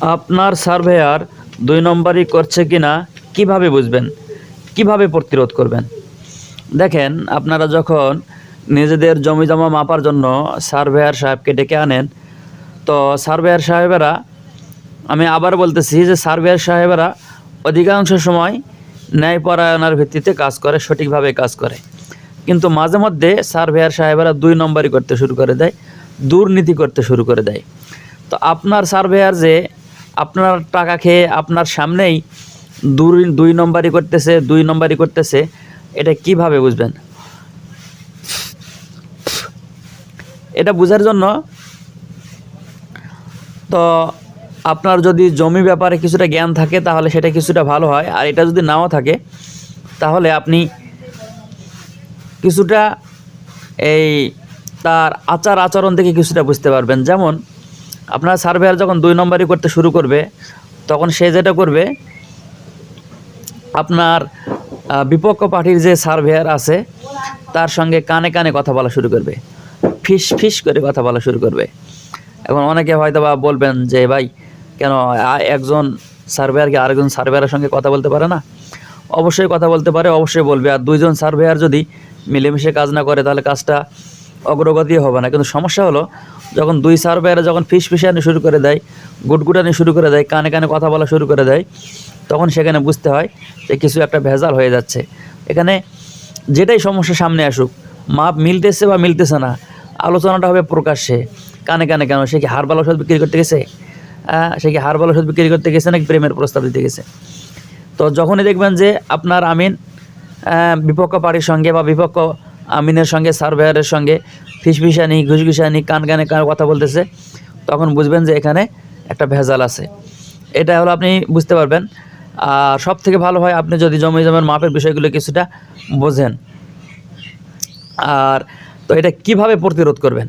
আপনার সার্ভেয়ার দুই নম্বরই করছে কি না কীভাবে বুঝবেন? কীভাবে প্রতিরোধ করবেন? দেখেন, আপনারা যখন নিজেদের জমি জমা মাপার জন্য সার্ভেয়ার সাহেবকে ডেকে আনেন, তো সার্ভেয়ার সাহেবেরা, আমি আবার বলতেছি যে সার্ভেয়ার সাহেবেরা অধিকাংশ সময় ন্যায়পরায়ণার ভিত্তিতে কাজ করে, সঠিকভাবে কাজ করে। কিন্তু মাঝে মধ্যে সার্ভেয়ার সাহেবেরা দুই নম্বরই করতে শুরু করে দেয়, দুর্নীতি করতে শুরু করে দেয়। তো আপনার সার্ভেয়ার যে আপনার টাকা খেয়ে আপনার সামনেই দুই দুই নম্বরই করতেছে, দুই নম্বরই করতেছে, এটা কীভাবে বুঝবেন? এটা বোঝার জন্য তো আপনার যদি জমি ব্যাপারে কিছুটা জ্ঞান থাকে, তাহলে সেটা কিছুটা ভালো হয়। আর এটা যদি নাও থাকে, তাহলে আপনি কিছুটা এই তার আচার আচরণ থেকে কিছুটা বুঝতে পারবেন। যেমন আপনার সার্ভেয়ার যখন দুই নম্বরই করতে শুরু করবে, তখন সে যেটা করবে, আপনার বিপক্ষ পার্টির যে সার্ভেয়ার আছে, তার সঙ্গে কানে কানে কথা বলা শুরু করবে। ফিস ফিস করে কথা বলা শুরু করবে। এখন অনেকে হয়তো বা বলবেন যে, ভাই, কেন একজন সার্ভেয়ারকে আরেকজন সার্ভেয়ারের সঙ্গে কথা বলতে পারে না? অবশ্যই কথা বলতে পারে, অবশ্যই বলবে। আর দুইজন সার্ভেয়ার যদি মিলেমিশে কাজ না করে, তাহলে কাজটা অগ্রগতি হবে না। কিন্তু সমস্যা হলো, যখন দুই সার্ভেয়ারে যখন ফিস ফিসানি শুরু করে দেয়, গুটগুটানি শুরু করে দেয়, কানে কানে কথা বলা শুরু করে দেয়, তখন সেখানে বুঝতে হয় যে কিছু একটা ভেজাল হয়ে যাচ্ছে। এখানে যেটাই সমস্যা সামনে আসুক, মাপ মিলতেছে বা মিলতেছে না, আলোচনাটা হবে প্রকাশ্যে। কানে কানে কেন, সে কি হারবাল ওষুধ বিক্রি করতে গেছে? সে কি হারবাল ওষুধ বিক্রি করতে গেছে নাকি প্রেমের প্রস্তাব দিতে গেছে? তো যখনই দেখবেন যে আপনার আমিন বিপক্ষ পার্টির সঙ্গে বা বিপক্ষ আমিনের সঙ্গে সার্ভেয়ারের সঙ্গে ফিসফিসানি ঘুষঘুষানি, কান কানে কান কথা বলতেছে, তখন বুঝবেন যে এখানে একটা ভেজাল আছে। এটা হলো আপনি বুঝতে পারবেন। আর সব থেকে ভালো হয়, আপনি যদি জমি জমের মাপের বিষয়গুলো কিছুটা বোঝেন। আর তো এটা কীভাবে প্রতিরোধ করবেন?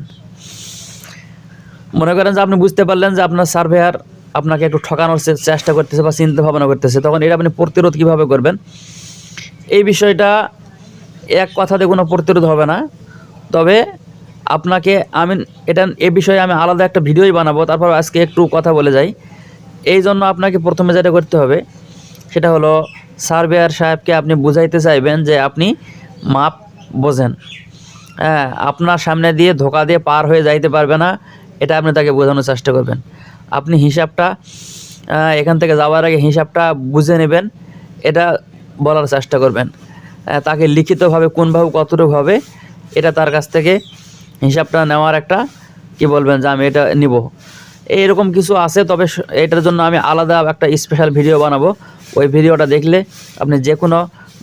মনে করেন যে আপনি বুঝতে পারলেন যে আপনার সার্ভেয়ার আপনাকে একটু ঠকানোর চেষ্টা করতেছে বা চিন্তা ভাবনা করতেছে, তখন এটা আপনি প্রতিরোধ কীভাবে করবেন? এই বিষয়টা এক কথাতে কোনো প্রতিরোধ হবে না। তবে আপনাকে আমি এটা, এ বিষয়ে আমি আলাদা একটা ভিডিওই বানাবো, তারপর আজকে একটু কথা বলে যাই। এই জন্য আপনাকে প্রথমে যেটা করতে হবে, সেটা হলো সার্ভেয়ার সাহেবকে আপনি বুঝাইতে চাইবেন যে আপনি মাপ বোঝেন। হ্যাঁ আপনার সামনে দিয়ে ধোকা দিয়ে পার হয়ে যাইতে পারবে না, এটা আপনি তাকে বোঝানোর চেষ্টা করবেন। আপনি হিসাবটা এখান থেকে যাওয়ার আগে হিসাবটা বুঝে নেবেন, এটা বলার চেষ্টা করবেন। তাকে লিখিতভাবে কোনভাবে কতটুকু হবে, এটা তার কাছ থেকে হিসাবটা নেওয়ার একটা, কি বলবেন, যে আমি এটা নিব। এইরকম কিছু আছে, তবে এটার জন্য আমি আলাদা একটা স্পেশাল ভিডিও বানাবো। ওই ভিডিওটা দেখলে আপনি যে কোনো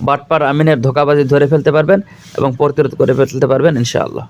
বাটপার আমিনের ধোকাবাজি ধরে ফেলতে পারবেন এবং প্রতিরোধ করে ফেলতে পারবেন, ইনশাআল্লাহ।